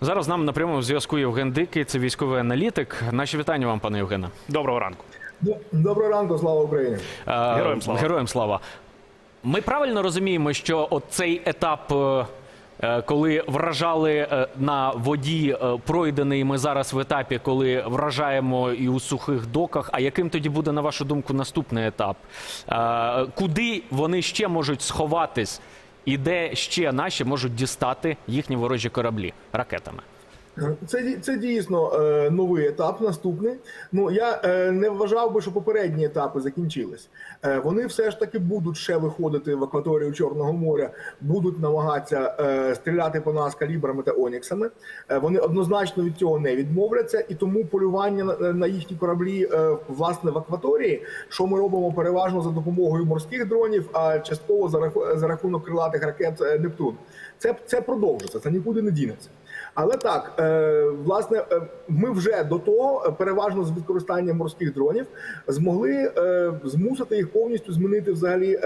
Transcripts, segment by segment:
Зараз з нами на прямому зв'язку Євген Дикий, це військовий аналітик. Наші вітання вам, пане Євгене. Доброго ранку. Доброго ранку, слава Україні. Е, Героям слава. Героям слава. Ми правильно розуміємо, що от цей етап, е, е, коли вражали на воді, пройдений ми зараз в етапі, коли вражаємо і у сухих доках. А яким тоді буде, на вашу думку, наступний етап? Куди вони ще можуть сховатись, і де ще наші можуть дістати їхні ворожі кораблі ракетами? Це це дійсно е, новий етап. Наступний. Ну я е, не вважав би, що попередні етапи закінчились. Е, вони все ж таки будуть ще виходити в акваторію Чорного моря, будуть намагатися е, стріляти по нас калібрами та оніксами. Е, вони однозначно від цього не відмовляться, і тому полювання на, на їхні кораблі е, власне в акваторії, що ми робимо переважно за допомогою морських дронів, а частково за раху- за рахунок крилатих ракет е, Нептун. Це це продовжиться, це нікуди не дінеться. Але так, е, власне, е, ми вже до того, е, переважно з використанням морських дронів, змогли змусити їх повністю змінити взагалі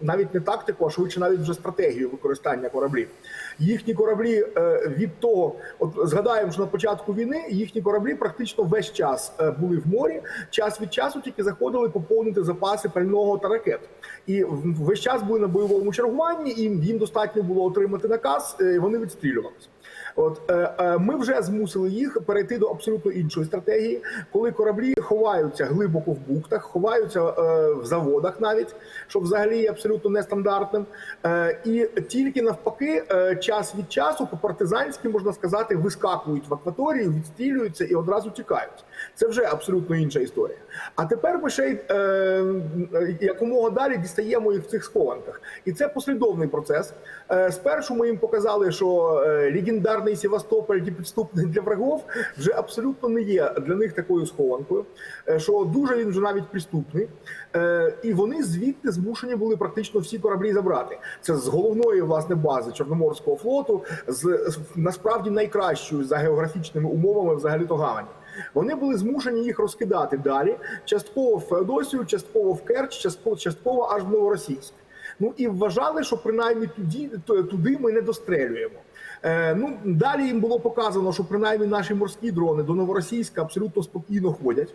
навіть не тактику, а швидше навіть вже стратегію використання кораблів. Їхні кораблі від того, от згадаємо, що на початку війни їхні кораблі практично весь час були в морі. Час від часу тільки заходили поповнити запаси пального та ракет, і весь час були на бойовому чергуванні. І їм достатньо було отримати наказ, і вони відстрілювалися. От е, е, ми вже змусили їх перейти до абсолютно іншої стратегії, коли кораблі ховаються глибоко в бухтах, ховаються е, в заводах, навіть що взагалі абсолютно нестандартним. І тільки навпаки, час від часу по партизанськи можна сказати, вискакують в акваторію, відстрілюються і одразу тікають. Це вже абсолютно інша історія. А тепер ми ще й якомога далі дістаємо їх в цих схованках, і це послідовний процес. Спершу ми їм показали, що е, легендарний Севастополь, який підступний для врагов, вже абсолютно не є для них такою схованкою, е, що дуже він вже навіть приступний. Е, і вони звідти змушені були практично всі кораблі забрати. Це з головної власне бази Чорноморського флоту, з, насправді найкращою за географічними умовами взагалі то гавані. Вони були змушені їх розкидати далі, частково в Феодосію, частково в Керч, частково, частково аж в Новоросійськ. Ну і вважали, що принаймні туди, туди ми не дострелюємо. Е, ну далі їм було показано, що принаймні наші морські дрони до Новоросійська абсолютно спокійно ходять,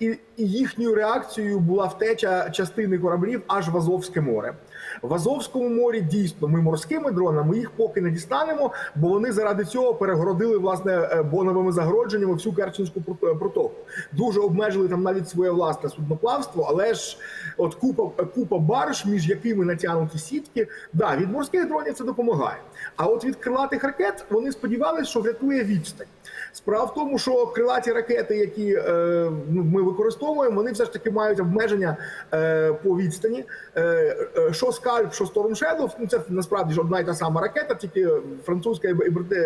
і, і їхньою реакцією була втеча частини кораблів аж в Азовське море. В Азовському морі дійсно ми морськими дронами їх поки не дістанемо, бо вони заради цього перегородили власне е, боновими загородженнями всю Керченську протоку. Дуже обмежили там навіть своє власне судноплавство, але ж от купа купа барж, між якими натягнуті сітки. Да, від морських дронів це допомагає. А от від крилатих ракет вони сподівалися, що врятує відстань. Справа в тому, що крилаті ракети, які е, ну, ми використовуємо, вони все ж таки мають обмеження е, по відстані. Е, е, що скальп, що Storm Shadow, ну це насправді ж одна й та сама ракета, тільки французька і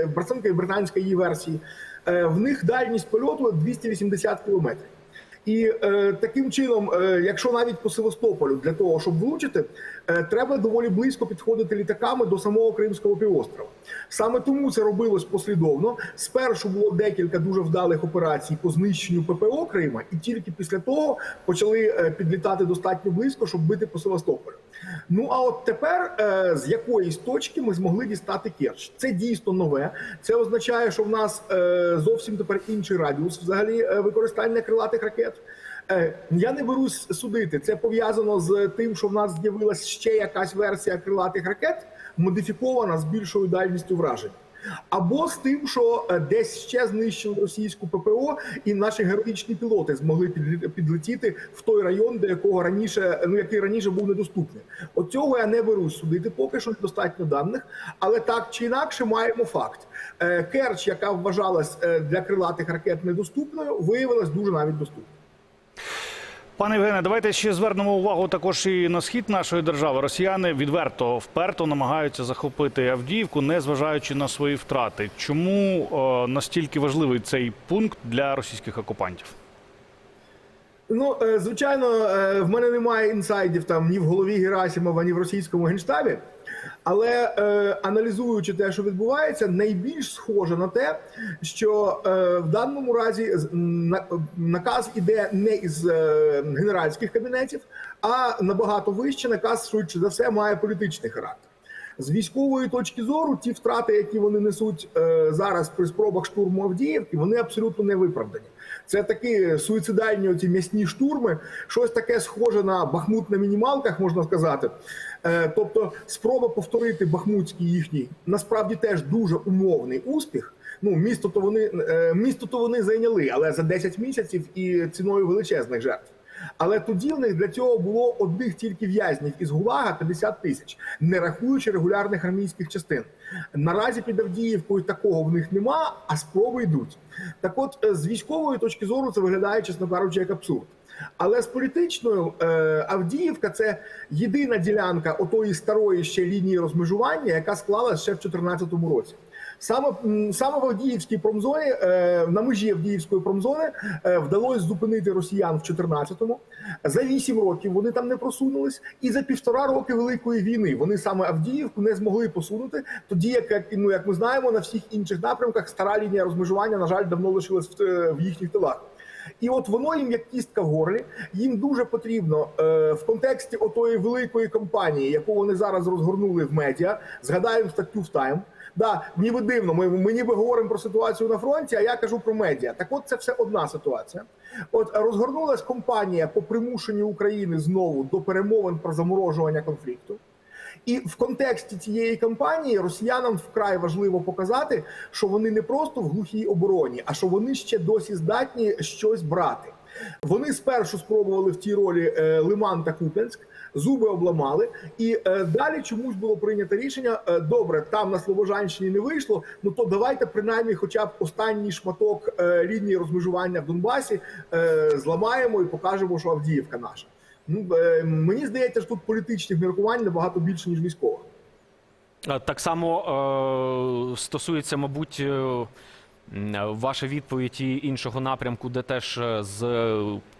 британська і британська її версії. Е, в них дальність польоту 280 кілометрів. І е, таким чином, е, якщо навіть по Севастополю для того, щоб влучити, треба доволі близько підходити літаками до самого Кримського півострова. Саме тому це робилось послідовно. Спершу було декілька дуже вдалих операцій по знищенню ППО Крима, і тільки після того почали е, підлітати достатньо близько, щоб бити по Севастополю. Ну а от тепер е, з якоїсь точки ми змогли дістати Керч. Це дійсно нове. Це означає, що в нас е, зовсім тепер інший радіус взагалі е, використання крилатих ракет. Е, Я не берусь судити. Це пов'язано з тим, що в нас з'явилася ще якась версія крилатих ракет, модифікована з більшою дальністю враження. Або з тим, що е, десь ще знищили російську ППО, і наші героїчні пілоти змогли підлетіти в той район, до якого раніше ну який раніше був недоступний. От цього я не берусь судити, поки що недостатньо даних, але так чи інакше маємо факт. Е, Керч, яка вважалась для крилатих ракет недоступною, виявилась дуже навіть доступною. Пане Євгене, давайте ще звернемо увагу також і на схід нашої держави. Росіяни відверто вперто намагаються захопити Авдіївку, не зважаючи на свої втрати. Чому о, настільки важливий цей пункт для російських окупантів? Ну, е, звичайно, е, в мене немає інсайдів там ні в голові Герасимова, ні в російському генштабі. Але е, аналізуючи те, що відбувається, найбільш схоже на те, що е, в даному разі на- наказ іде не із е, генеральських кабінетів, а набагато вище наказ швидше за все має політичний характер. З військової точки зору, ті втрати, які вони несуть е, зараз при спробах штурму Авдіївки, вони абсолютно не виправдані. Це такі суїцидальні оці м'ясні штурми, щось таке схоже на Бахмут на мінімалках, можна сказати. Е, тобто, спроба повторити Бахмутський їхній насправді теж дуже умовний успіх. Ну, місто то вони е, місто то вони зайняли, але за 10 місяців і ціною величезних жертв. Але тоді в них для цього було одних тільки в'язнів із ГУЛАГа 50 тисяч, не рахуючи регулярних армійських частин. Наразі під Авдіївкою такого в них нема, а спроби йдуть. Так от, е, з військової точки зору, це виглядає, чесно кажучи, як абсурд. Але з політичною е, Авдіївка це єдина ділянка отої старої ще лінії розмежування, яка склалась ще в 2014 році. Саме саме в Авдіївській промзоні, е, на межі Авдіївської промзони, е, вдалося зупинити росіян в 14-му. За 8 років вони там не просунулись, і за півтора роки великої війни вони саме Авдіївку не змогли посунути. Тоді, як, як ну як ми знаємо, на всіх інших напрямках стара лінія розмежування, на жаль, давно лишилась в, е, в їхніх тилах. І от воно їм як кістка в горлі. Їм дуже потрібно е, в контексті отої великої кампанії, яку вони зараз розгорнули в медіа. Згадаємо статтю в Тайм. Да, ніби дивно. Ми, ми ніби говоримо про ситуацію на фронті, а я кажу про медіа. Так, от це все одна ситуація. От розгорнулась кампанія по примушенню України знову до перемовин про заморожування конфлікту. І в контексті цієї кампанії росіянам вкрай важливо показати, що вони не просто в глухій обороні, а що вони ще досі здатні щось брати. Вони спершу спробували в тій ролі е, Лиман та Куп'янськ, зуби обламали, і е, далі чомусь було прийнято рішення: е, добре, там на Слобожанщині не вийшло. Ну то давайте принаймні, хоча б останній шматок лінії розмежування в Донбасі зламаємо і покажемо, що Авдіївка наша. Ну е, мені здається, що тут політичних міркувань набагато більше ніж військових. Е, Так само е, стосується, мабуть, е, ваша відповідь і іншого напрямку, де теж з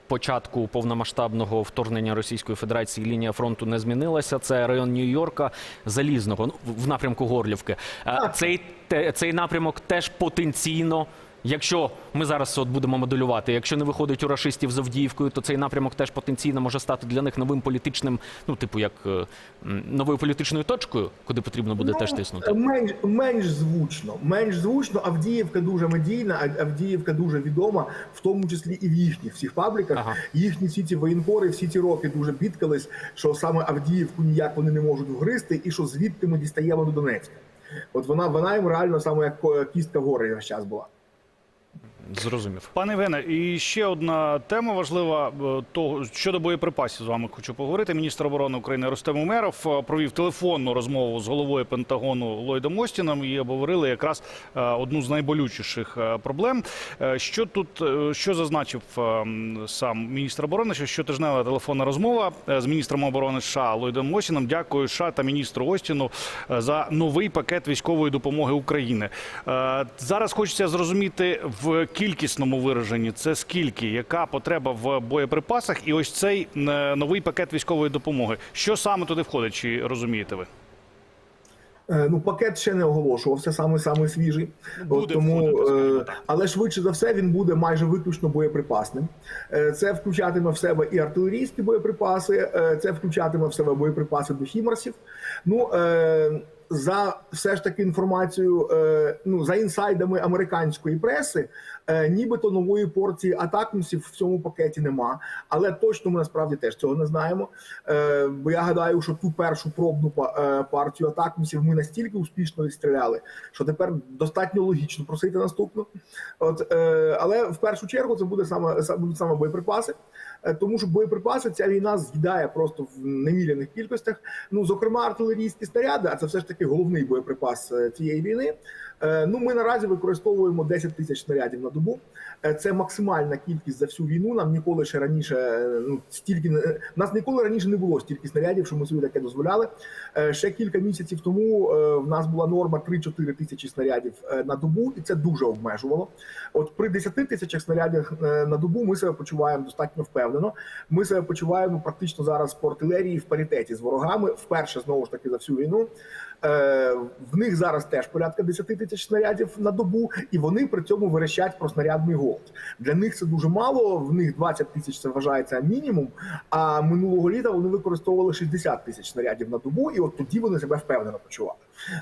початку повномасштабного вторгнення Російської Федерації лінія фронту не змінилася. Це район Нью-Йорка Залізного, ну, в напрямку Горлівки. Цей, цей напрямок теж потенційно. Якщо ми зараз от будемо моделювати, якщо не виходить у рашистів з Авдіївкою, то цей напрямок теж потенційно може стати для них новим політичним, ну типу як е, новою політичною точкою, куди потрібно буде теж тиснути. Ну, Менш, менш звучно. Менш звучно. Авдіївка дуже медійна, Авдіївка дуже відома, в тому числі і в їхніх всіх пабліках. Ага. Їхні всі ці воєнкори всі ці роки дуже бідкались, що саме Авдіївку ніяк вони не можуть вгризти, і що звідти ми дістаємо до Донецька. От вона, вона їм реально саме як кістка в весь час була. Зрозумів. Пане Євгене, і ще одна тема важлива е, того щодо боєприпасів. З вами хочу поговорити. Міністр оборони України Рустем Умеров е, провів телефонну розмову з головою Пентагону Ллойдом Остіном і обговорили якраз е, одну з найболючіших проблем. Що тут що зазначив сам міністр оборони? Що щотижнева телефонна розмова з міністром оборони США Ллойдом Остіном. Дякую США та міністру Остіну за новий пакет військової допомоги України. Зараз хочеться зрозуміти в кількісному вираженні це скільки, яка потреба в боєприпасах, і ось цей е, новий пакет військової допомоги. Що саме туди входить? Чи розумієте ви? Е, Ну, пакет ще не оголошувався, саме саме свіжий. Буде От тому, входити, е, але швидше за все він буде майже виключно боєприпасним. Е, Це включатиме в себе і артилерійські боєприпаси, е, це включатиме в себе боєприпаси до хімарсів. Ну е, за все ж таки інформацією, е, ну за інсайдами американської преси, е, нібито нової порції атакмсів в цьому пакеті нема. Але точно ми насправді теж цього не знаємо. Е, Бо я гадаю, що ту першу пробну партію атакмсів ми настільки успішно відстріляли, що тепер достатньо логічно просити наступну. От але в першу чергу це буде саме будуть саме боєприпаси. Тому що боєприпаси ця війна з'їдає просто в неміряних кількостях. Ну, зокрема, артилерійські снаряди, а це все ж таки головний боєприпас е, цієї війни. Е, Ну, ми наразі використовуємо 10 тисяч снарядів на добу. Е, Це максимальна кількість за всю війну. Нам ніколи ще раніше ну стільки нас ніколи раніше не було стільки снарядів, що ми собі таке дозволяли. Ще кілька місяців тому в нас була норма 3-4 тисячі снарядів на добу, і це дуже обмежувало. От при 10 тисячах снарядів на добу ми себе почуваємо достатньо впевнено. Ми себе почуваємо практично зараз по артилерії в паритеті з ворогами. Вперше знову ж таки за всю війну. Е, в них зараз теж порядка 10 тисяч снарядів на добу, і вони при цьому верещать про снарядний голод. Для них це дуже мало. В них 20 тисяч це вважається мінімум. А минулого літа вони використовували 60 тисяч снарядів на добу, і от тоді вони себе впевнено почували.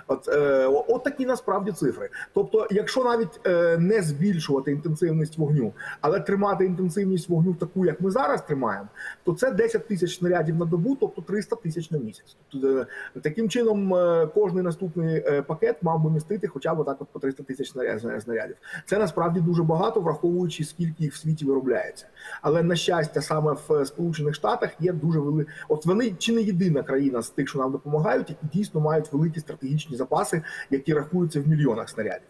От, е, от такі насправді цифри. Тобто, якщо навіть е, не збільшувати інтенсивність вогню, але тримати інтенсивність вогню таку, як ми зараз тримаємо, то це 10 тисяч снарядів на добу, тобто 300 тисяч на місяць. Тобто, е, таким чином, е, кожний наступний е, пакет мав би містити хоча б отак от по 300 тисяч снаря- снарядів. Це насправді дуже багато, враховуючи скільки їх в світі виробляється. Але на щастя, саме в е, Сполучених Штатах є дуже вели... От вони чи не єдина країна з тих, що нам допомагають, які дійсно мають великі стратегічні запаси, які рахуються в мільйонах снарядів.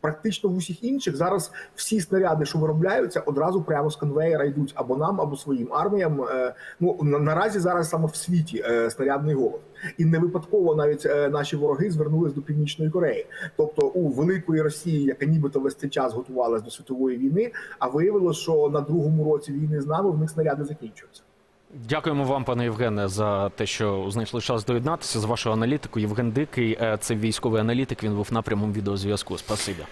Практично в усіх інших зараз всі снаряди, що виробляються, одразу прямо з конвейера йдуть або нам, або своїм арміям. Е, Ну наразі зараз саме в світі е, снарядний голод, і не випадково навіть е, наші вороги звернулись до північної Кореї. Тобто у великої Росії, яка нібито весь цей час готувалась до світової війни, а виявилось, що на другому році війни з нами в них снаряди закінчуються. Дякуємо вам, пане Євгене, за те, що знайшли час доєднатися з вашого аналітику. Євген Дикий, е, це військовий аналітик. Він був напрямом відеозв'язку. Спасибі.